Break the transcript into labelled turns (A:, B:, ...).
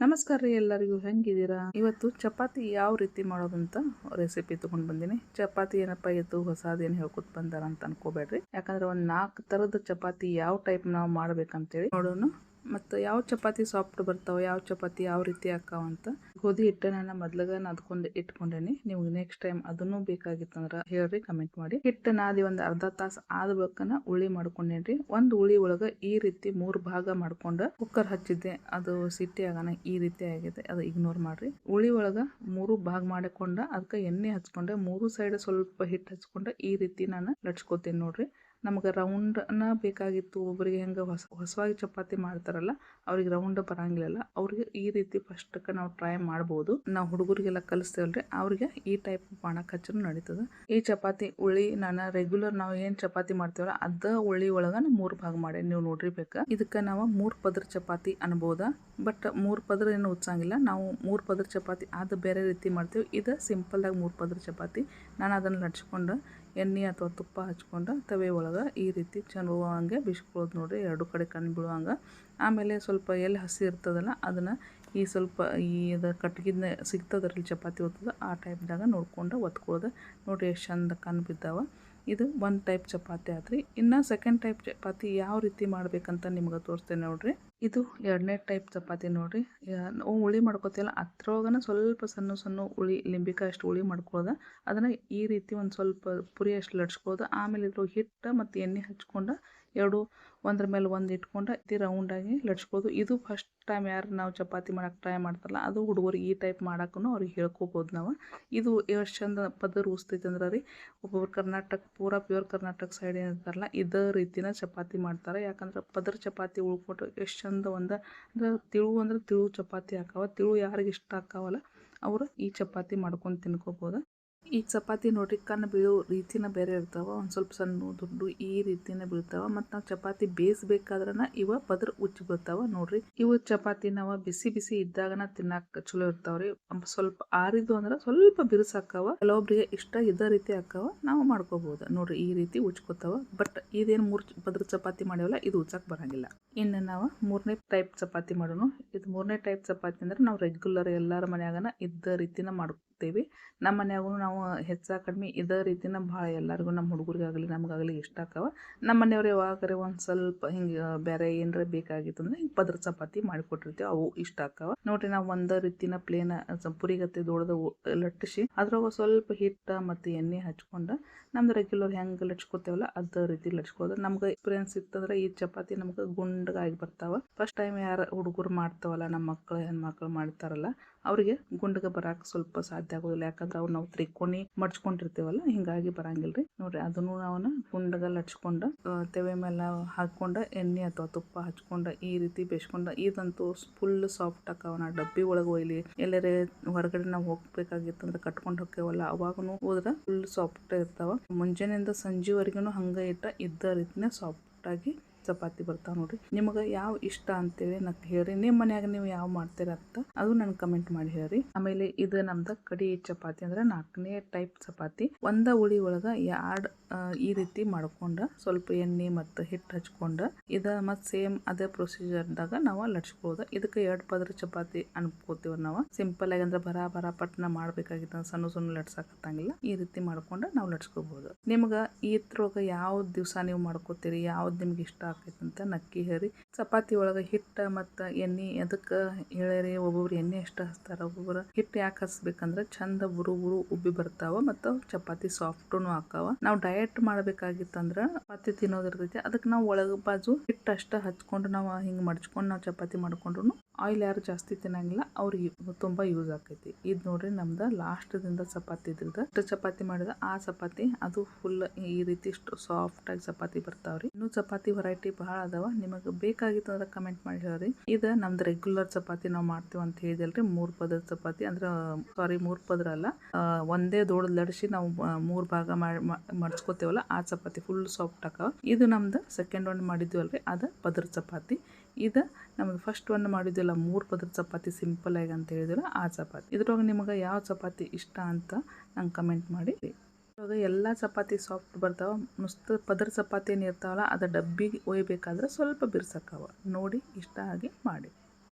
A: ನಮಸ್ಕಾರ ರೀ ಎಲ್ಲರಿಗೂ, ಹೆಂಗಿದ್ದೀರಾ? ಇವತ್ತು ಚಪಾತಿ ಯಾವ ರೀತಿ ಮಾಡೋದಂತ ರೆಸಿಪಿ ತೊಗೊಂಡು ಬಂದಿನಿ. ಚಪಾತಿ ಏನಪ್ಪ, ಇದು ಹೊಸದೇನು ಹೇಳ್ಕೊತ ಬಂದಾರ ಅಂತ ಅನ್ಕೋಬೇಡ್ರಿ. ಯಾಕಂದ್ರೆ ಒಂದ್ ನಾಲ್ಕು ತರದ ಚಪಾತಿ ಯಾವ ಟೈಪ್ ನಾವು ಮಾಡ್ಬೇಕಂತೇಳಿ ನೋಡೋಣ. ಮತ್ತು ಯಾವ ಚಪಾತಿ ಸಾಫ್ಟ್ ಬರ್ತಾವೆ, ಯಾವ ಚಪಾತಿ ಯಾವ ರೀತಿ ಹಾಕಾವಂತ ಗೋಧಿ ಹಿಟ್ಟ ನಾನು ಮೊದ್ಲಾಗ ನಾದ್ಕೊಂಡು ಇಟ್ಕೊಂಡೇನಿ. ನಿಮ್ಗೆ ನೆಕ್ಸ್ಟ್ ಟೈಮ್ ಅದನ್ನು ಬೇಕಾಗಿತ್ತಂದ್ರ ಹೇಳ್ರಿ ಕಮೆಂಟ್ ಮಾಡಿ. ಹಿಟ್ಟು ನಾದಿ ಒಂದ್ ಅರ್ಧ ತಾಸು ಆದ ಬಳಿಕನ ಉಳಿ ಮಾಡ್ಕೊಂಡೇನ್ರಿ. ಒಂದ್ ಉಳಿ ಒಳಗ ಈ ರೀತಿ ಮೂರ್ ಭಾಗ ಮಾಡ್ಕೊಂಡ ಕುಕ್ಕರ್ ಹಚ್ಚಿದ್ದೆ. ಅದು ಸಿಟ್ಟಿ ಆಗನ ಈ ರೀತಿ ಆಗಿದೆ. ಅದು ಇಗ್ನೋರ್ ಮಾಡ್ರಿ. ಉಳಿ ಒಳಗ ಮೂರು ಭಾಗ ಮಾಡಿಕೊಂಡ ಅದಕ್ಕೆ ಎಣ್ಣೆ ಹಚ್ಕೊಂಡೆ ಮೂರು ಸೈಡ್ ಸ್ವಲ್ಪ ಹಿಟ್ಟು ಹಚ್ಕೊಂಡ ಈ ರೀತಿ ನಾನು ಲಟ್ಸ್ಕೊತೀನಿ ನೋಡ್ರಿ. ನಮ್ಗೆ ರೌಂಡ್ನ ಬೇಕಾಗಿತ್ತು. ಒಬ್ಬರಿಗೆ ಹೆಂಗೆ ಹೊಸ, ಹೊಸವಾಗಿ ಚಪಾತಿ ಮಾಡ್ತಾರಲ್ಲ, ಅವ್ರಿಗೆ ರೌಂಡ್ ಬರಂಗಿಲ್ಲ ಅವ್ರಿಗೆ ಈ ರೀತಿ ಫಸ್ಟಕ್ಕೆ ನಾವು ಟ್ರೈ ಮಾಡ್ಬೋದು. ನಾವು ಹುಡುಗರಿಗೆಲ್ಲ ಕಲಿಸ್ತೇವಲ್ರಿ. ಅವ್ರಿಗೆ ಈ ಟೈಪ್ ಬಾಣಕ್ ಹಚ್ಚನು ನಡೀತದೆ. ಈ ಚಪಾತಿ ಉಳ್ಳಿ ನಾನು ರೆಗ್ಯುಲರ್ ನಾವು ಏನು ಚಪಾತಿ ಮಾಡ್ತೇವಲ್ಲ, ಅದ ಉಳ್ಳಿ ಒಳಗೆ ಮೂರು ಭಾಗ ಮಾಡಿ. ನೀವು ನೋಡ್ರಿ ಬೇಕಾ. ಇದಕ್ಕೆ ನಾವು ಮೂರು ಪದರ ಚಪಾತಿ ಅನ್ಬೋದ. ಬಟ್ ಮೂರು ಪದರ ಏನು ಉತ್ಸಂಗಿಲ್ಲ ನಾವು ಮೂರು ಪದರ ಚಪಾತಿ ಅದು ಬೇರೆ ರೀತಿ ಮಾಡ್ತೇವೆ. ಇದು ಸಿಂಪಲ್ ಆಗಿ ಮೂರು ಪದರ ಚಪಾತಿ. ನಾನು ಅದನ್ನು ಲಟ್ಸ್ಕೊಂಡು ಎಣ್ಣೆ ಅಥವಾ ತುಪ್ಪ ಹಚ್ಕೊಂಡು ತವೆ ಒಳಗೆ ಈ ರೀತಿ ಹಂಗೆ ಬಿಸ್ಕೊಳ್ಳೋದು ನೋಡಿರಿ, ಎರಡು ಕಡೆ ಕಣ್ಣು ಬೀಳುವಂಗೆ ಆಮೇಲೆ ಸ್ವಲ್ಪ ಎಲ್ಲಿ ಹಸಿ ಇರ್ತದಲ್ಲ, ಅದನ್ನು ಈ ಸ್ವಲ್ಪ ಈ ಇದು ಕಟ್ಗಿದ್ನ ಸಿಗ್ತದ್ರಲ್ಲಿ ಚಪಾತಿ ಒತ್ತದ, ಆ ಟೈಪ್ದಾಗ ನೋಡ್ಕೊಂಡು ಒತ್ಕೊಳ್ಳೋದು ನೋಡಿರಿ ಎಷ್ಟು ಚಂದ ಕಣ್ಣು ಬಿದ್ದಾವ. ಇದು ಒಂದು ಟೈಪ್ ಚಪಾತಿ ಆದ್ರಿ. ಇನ್ನು ಸೆಕೆಂಡ್ ಟೈಪ್ ಚಪಾತಿ ಯಾವ ರೀತಿ ಮಾಡ್ಬೇಕಂತ ನಿಮ್ಗೆ ತೋರಿಸ್ತೇನೆ ನೋಡ್ರಿ. ಇದು ಎರಡನೇ ಟೈಪ್ ಚಪಾತಿ ನೋಡ್ರಿ. ನಾವು ಉಳಿ ಮಾಡ್ಕೋತೀವಲ್ಲ, ಅದ್ರೊಳಗನ ಸ್ವಲ್ಪ ಸಣ್ಣ ಸಣ್ಣ ಉಳಿ ಲಿಂಬಿಕಾಯಿ ಅಷ್ಟು ಉಳಿ ಮಾಡ್ಕೊಳ್ಳೋದ ಅದನ್ನು ಈ ರೀತಿ ಒಂದು ಸ್ವಲ್ಪ ಪುರಿ ಅಷ್ಟು ಲಟ್ಸ್ಕೊಳ್ಳೋದು ಆಮೇಲೆ ಇದ್ರ ಹಿಟ್ಟು ಮತ್ತು ಎಣ್ಣೆ ಹಚ್ಕೊಂಡು ಎರಡು, ಒಂದ್ರ ಮೇಲೆ ಒಂದು ಇಟ್ಕೊಂಡು ಇದು ರೌಂಡಾಗಿ ಲಟ್ಸ್ಬೋದು. ಇದು ಫಸ್ಟ್ ಟೈಮ್ ಯಾರು ನಾವು ಚಪಾತಿ ಮಾಡೋಕೆ ಟ್ರೈ ಮಾಡ್ತಾರಲ್ಲ, ಅದು ಹುಡುಗರಿಗೆ ಈ ಟೈಪ್ ಮಾಡೋಕ್ಕೂ ಅವ್ರಿಗೆ ಹೇಳ್ಕೊಬೋದು ನಾವು. ಇದು ಎಷ್ಟು ಚಂದ ಪದ ರೂಸ್ತೈತೆ ಅಂದ್ರೆ ರೀ, ಒಬ್ಬೊಬ್ರು ಕರ್ನಾಟಕ, ಪೂರಾ ಪ್ಯೂರ್ ಕರ್ನಾಟಕ ಸೈಡ್ ಏನಿರ್ತಾರಲ್ಲ ಇದೇ ರೀತಿನ ಚಪಾತಿ ಮಾಡ್ತಾರೆ. ಯಾಕಂದ್ರೆ ಪದರ್ ಚಪಾತಿ ಉಳ್ಕೊಟ್ಟು ಎಷ್ಟು ಚಂದ ಒಂದು, ಅಂದ್ರೆ ತಿಳು ಅಂದ್ರೆ ತಿಳು ಚಪಾತಿ ಹಾಕಾವ, ತಿಳು ಯಾರಿಗೆ ಇಷ್ಟ ಹಾಕಾವಲ್ಲ, ಅವರು ಈ ಚಪಾತಿ ಮಾಡ್ಕೊಂಡು ತಿನ್ಕೋಬೋದು. ಈ ಚಪಾತಿ ನೋಡ್ರಿ ಕಣ್ಣು ಬೀಳೋ ರೀತಿನ ಬೇರೆ ಇರ್ತಾವ. ಒಂದು ಸ್ವಲ್ಪ ಸಣ್ಣ, ದುಡ್ಡು ಈ ರೀತಿನ ಬೀಳ್ತಾವ ಮತ್ತು ನಾವು ಚಪಾತಿ ಬೇಯಿಸ್ಬೇಕಾದ್ರನ ಇವ ಪದ್ರ ಉಚ್ಚಿ ಬೀಳ್ತಾವ ನೋಡ್ರಿ, ಇವು ಚಪಾತಿ ನಾವ ಬಿಸಿ ಬಿಸಿ ಇದ್ದಾಗನ ತಿನ್ನಾಕ ಚಲೋ ಇರ್ತಾವ್ರಿ. ಸ್ವಲ್ಪ ಆರಿದು ಅಂದ್ರೆ ಸ್ವಲ್ಪ ಬಿರುಸಾಕಾವ ಕೆಲವೊಬ್ರಿಗೆ ಇಷ್ಟ ಇದ ರೀತಿ ಹಾಕಾವ. ನಾವು ಮಾಡ್ಕೋಬಹುದು ನೋಡ್ರಿ, ಈ ರೀತಿ ಉಚ್ಕೋತಾವ ಬಟ್ ಇದೇನು ಮೂರ್ ಪದ್ರ ಚಪಾತಿ ಮಾಡ್ಯವಲ್ಲ, ಇದು ಉಚ್ಚಕ್ ಬರಂಗಿಲ್ಲ. ಇನ್ನು ನಾವು ಮೂರನೇ ಟೈಪ್ ಚಪಾತಿ ಮಾಡೋಣ ಇದು ಮೂರನೇ ಟೈಪ್ ಚಪಾತಿ ಅಂದ್ರೆ ನಾವು ರೆಗ್ಯುಲರ್ ಎಲ್ಲರ ಮನ್ಯಾಗನ ಇದ್ದ ರೀತಿನ ಮಾಡ್ಕೋತೇವಿ ನಮ್ಮ ಮನ್ಯಾಗೂ ನಾವು ಹೆಚ್ಚ ಕಡಿಮೆ ಇದೇ ರೀತಿನ ಭಾಳ ಎಲ್ಲರಿಗೂ ನಮ್ಮ ಹುಡುಗರಿಗಾಗಲಿ ನಮಗಾಗಲಿ ಇಷ್ಟ ಆಕವ ನಮ್ಮ ಮನೆಯವ್ರು ಯಾವಾಗಾರೆ ಒಂದು ಸ್ವಲ್ಪ ಹಿಂಗೆ ಬೇರೆ ಏನಾರ ಬೇಕಾಗಿತ್ತು ಅಂದ್ರೆ ಹಿಂಗೆ ಪದ್ರ ಚಪಾತಿ ಮಾಡಿಕೊಟ್ಟಿರ್ತೀವಿ ಅವು ಇಷ್ಟ ಆಕವ ನೋಡ್ರಿ ನಾವು ಒಂದೇ ರೀತಿನ ಪ್ಲೇನ ಪುರಿಗತ್ತೆ ದೊಡ್ದು ಲಟ್ಟಿಸಿ ಅದ್ರಾಗ ಸ್ವಲ್ಪ ಹಿಟ್ಟ ಮತ್ತು ಎಣ್ಣೆ ಹಚ್ಕೊಂಡು ನಮ್ದು ರೆಗ್ಯುಲರ್ ಹೆಂಗೆ ಲಟ್ಸ್ಕೊತೇವಲ್ಲ ಅದೇ ರೀತಿ ಲಟ್ಸ್ಕೋದು ನಮ್ಗೆ ಎಕ್ಸ್ಪೀರಿಯನ್ಸ್ ಇತ್ತಂದ್ರೆ ಈ ಚಪಾತಿ ನಮ್ಗೆ ಗುಂಡಗಾಗಿ ಬರ್ತಾವ. ಫಸ್ಟ್ ಟೈಮ್ ಯಾರು ಹುಡುಗರು ಮಾಡ್ತಾವಲ್ಲ ನಮ್ಮ ಮಕ್ಕಳು ಹೆಣ್ಮಕ್ಳು ಮಾಡ್ತಾರಲ್ಲ ಅವರಿಗೆ ಗುಂಡಗೆ ಬರಕ್ಕೆ ಸ್ವಲ್ಪ ಸಾಧ್ಯ ಆಗೋದಿಲ್ಲ. ಯಾಕಂದ್ರೆ ಅವ್ರು ನಾವು ತ್ರಿಕೋಣಿ ಮಡ್ಚ್ಕೊಂಡಿರ್ತೇವಲ್ಲ, ಹಿಂಗಾಗಿ ಬರಂಗಿಲ್ಲ ರೀ ನೋಡ್ರಿ, ಅದನ್ನು ನಾವು ಗುಂಡಗ ಲಟ್ಸ್ಕೊಂಡು ತೆವೆ ಮೇಲೆ ಹಾಕ್ಕೊಂಡು ಎಣ್ಣೆ ಅಥವಾ ತುಪ್ಪ ಹಚ್ಕೊಂಡು, ಈ ರೀತಿ ಬೇಯಿಸ್ಕೊಂಡು, ಇದಂತೂ ಫುಲ್ ಸಾಫ್ಟ್ ಆಕವನ ಡಬ್ಬಿ ಒಳಗೆ ಒಯ್ಲಿ, ಎಲ್ಲರೇ ಹೊರಗಡೆ ನಾವು ಹೋಗ್ಬೇಕಾಗಿತ್ತಂದ್ರೆ ಕಟ್ಕೊಂಡು ಹೋಗ್ತೇವಲ್ಲ ಅವಾಗೂ ಹೋದ್ರೆ ಫುಲ್ ಸಾಫ್ಟ್ ಇರ್ತಾವ. ಮುಂಜಾನೆಯಿಂದ ಸಂಜೆವರೆಗೂ ಹಂಗೆ ಇಟ್ಟ, ಇದ್ದ ರೀತಿನೇ ಸಾಫ್ಟ್ ಆಗಿ ಚಪಾತಿ ಬರ್ತಾವ ನೋಡ್ರಿ. ನಿಮಗೆ ಯಾವ ಇಷ್ಟ ಅಂತೇಳಿ ನಕ್ ಹೇಳ್ರಿ. ನಿಮ್ಮ ಮನ್ಯಾಗ ನೀವು ಯಾವ ಮಾಡ್ತೀರ ಅಂತ ಅದು ನನ್ ಕಮೆಂಟ್ ಮಾಡಿ ಹೇಳ್ರಿ. ಆಮೇಲೆ ಇದು ನಮ್ದ ಕಡಿ ಚಪಾತಿ ಅಂದ್ರೆ ನಾಲ್ಕನೇ ಟೈಪ್ ಚಪಾತಿ. ಒಂದ ಉಳಿ ಒಳಗ ಎರಡ್ ಈ ರೀತಿ ಮಾಡ್ಕೊಂಡ ಸ್ವಲ್ಪ ಎಣ್ಣೆ ಮತ್ತು ಹಿಟ್ಟು ಹಚ್ಕೊಂಡ ಇದ ಮತ್ ಸೇಮ್ ಅದೇ ಪ್ರೊಸೀಜರ್ದಾಗ ನಾವು ಲಟ್ಸ್ಕೊಳ್ಳೋದು ಇದಕ್ಕೆ ಎರಡ್ ಪದ್ರ ಚಪಾತಿ ಅನ್ಕೋತೀವಿ ನಾವು. ಸಿಂಪಲ್ ಆಗಿ ಅಂದ್ರೆ ಬರ ಬರ ಪಟ್ನ ಮಾಡ್ಬೇಕಾಗಿತ್ತು ಸಣ್ಣ ಸಣ್ಣ ಲಟ್ಸಕತ್ತಂಗಿಲ್ಲ. ಈ ರೀತಿ ಮಾಡ್ಕೊಂಡ ನಾವು ಲಟ್ಸ್ಕೋಬಹುದು ನಿಮ್ಗ ಇದ್ರೊಳಗ ಯಾವ ದಿವಸ ನೀವು ಮಾಡ್ಕೋತೀರಿ? ಯಾವ್ದು ನಿಮ್ಗೆ ಇಷ್ಟ ಅಂತ ನಕ್ಕಿ ಹೇರಿ. ಚಪಾತಿ ಒಳಗೆ ಹಿಟ್ಟು ಮತ್ತು ಎಣ್ಣೆ ಅದಕ್ಕೆ ಹೇಳರಿ ಒಬ್ಬೊಬ್ರು ಎಣ್ಣೆ ಎಷ್ಟು ಹಚ್ತಾರೆ? ಒಬ್ಬೊಬ್ರು ಹಿಟ್ಟು ಯಾಕೆ ಹಚ್ಬೇಕಂದ್ರೆ ಚಂದ ಬುರು ಬುರು ಉಬ್ಬಿ ಬರ್ತಾವ ಮತ್ತು ಚಪಾತಿ ಸಾಫ್ಟೂ ಹಾಕಾವ. ನಾವು ಡಯಟ್ ಮಾಡಬೇಕಾಗಿತ್ತಂದ್ರ ಚಪಾತಿ ತಿನ್ನೋದಿರ್ತೈತಿ ಅದಕ್ಕೆ ನಾವು ಒಳಗ ಬಾಜು ಹಿಟ್ಟು ಅಷ್ಟ ಹಚ್ಕೊಂಡು ನಾವು ಹಿಂಗೆ ಮಡ್ಚ್ಕೊಂಡು ನಾವು ಚಪಾತಿ ಮಾಡ್ಕೊಂಡ್ರು ಆಯಿಲ್ ಯಾರು ಜಾಸ್ತಿ ತಿನ್ನಂಗಿಲ್ಲ ಅವ್ರಿಗೆ ತುಂಬಾ ಯೂಸ್ ಆಕೈತಿ. ಇದು ನೋಡ್ರಿ ನಮ್ದು ಲಾಸ್ಟ್ದಿಂದ ಚಪಾತಿ ಇದ್ರದ್ದು ಇಷ್ಟು ಚಪಾತಿ ಮಾಡಿದ ಆ ಚಪಾತಿ ಅದು ಫುಲ್ ಈ ರೀತಿ ಇಷ್ಟು ಸಾಫ್ಟ್ ಆಗಿ ಚಪಾತಿ ಬರ್ತಾವ್ರಿ. ಇನ್ನು ಚಪಾತಿ ವೆರೈಟಿ ಬಹಳ ಅದಾವ. ನಿಮಗೆ ಬೇಕಾಗಿತ್ತು ಅಂದ್ರೆ ಕಮೆಂಟ್ ಮಾಡಿ ಹೇಳ್ರಿ. ಇದು ನಮ್ದು ರೆಗ್ಯುಲರ್ ಚಪಾತಿ ನಾವು ಮಾಡ್ತೀವಿ ಅಂತ ಹೇಳಿದಲ್ರಿ. ಮೂರ್ ಪದರ ಚಪಾತಿ ಅಂದ್ರೆ ಸಾರಿ ಮೂರ್ ಪದರ ಅಲ್ಲ ಒಂದೇ ದೊಡ್ಡ ಲಡಿಸಿ ನಾವು ಮೂರ್ ಭಾಗ ಮಾಡಿ ಆ ಚಪಾತಿ ಫುಲ್ ಸಾಫ್ಟ್ ಆಕಾವ. ಇದು ನಮ್ದು ಸೆಕೆಂಡ್ ಒನ್ ಮಾಡಿದ್ವಲ್ರಿ ಅದ ಪದರ ಚಪಾತಿ. ಇದು ನಮಗೆ ಫಸ್ಟ್ ಒನ್ ಮಾಡಿದ್ದಿಲ್ಲ ಮೂರು ಪದರ ಚಪಾತಿ ಸಿಂಪಲ್ ಆಗಿ ಅಂತ ಹೇಳಿದಿಲ್ಲ ಆ ಚಪಾತಿ. ಇದ್ರೊಳಗೆ ನಿಮಗೆ ಯಾವ ಚಪಾತಿ ಇಷ್ಟ ಅಂತ ನಂಗೆ ಕಮೆಂಟ್ ಮಾಡಿ. ಇವಾಗ ಎಲ್ಲ ಚಪಾತಿ ಸಾಫ್ಟ್ ಬರ್ತಾವ. ನುಸ್ತ ಪದರ ಚಪಾತಿ ಏನು ಇರ್ತಾವಲ್ಲ, ಅದು ಡಬ್ಬಿಗೆ ಒಯ್ಬೇಕಾದ್ರೆ ಸ್ವಲ್ಪ ಬಿರ್ಸಕ್ಕವ. ನೋಡಿ ಇಷ್ಟ ಆಗಿ ಮಾಡಿ.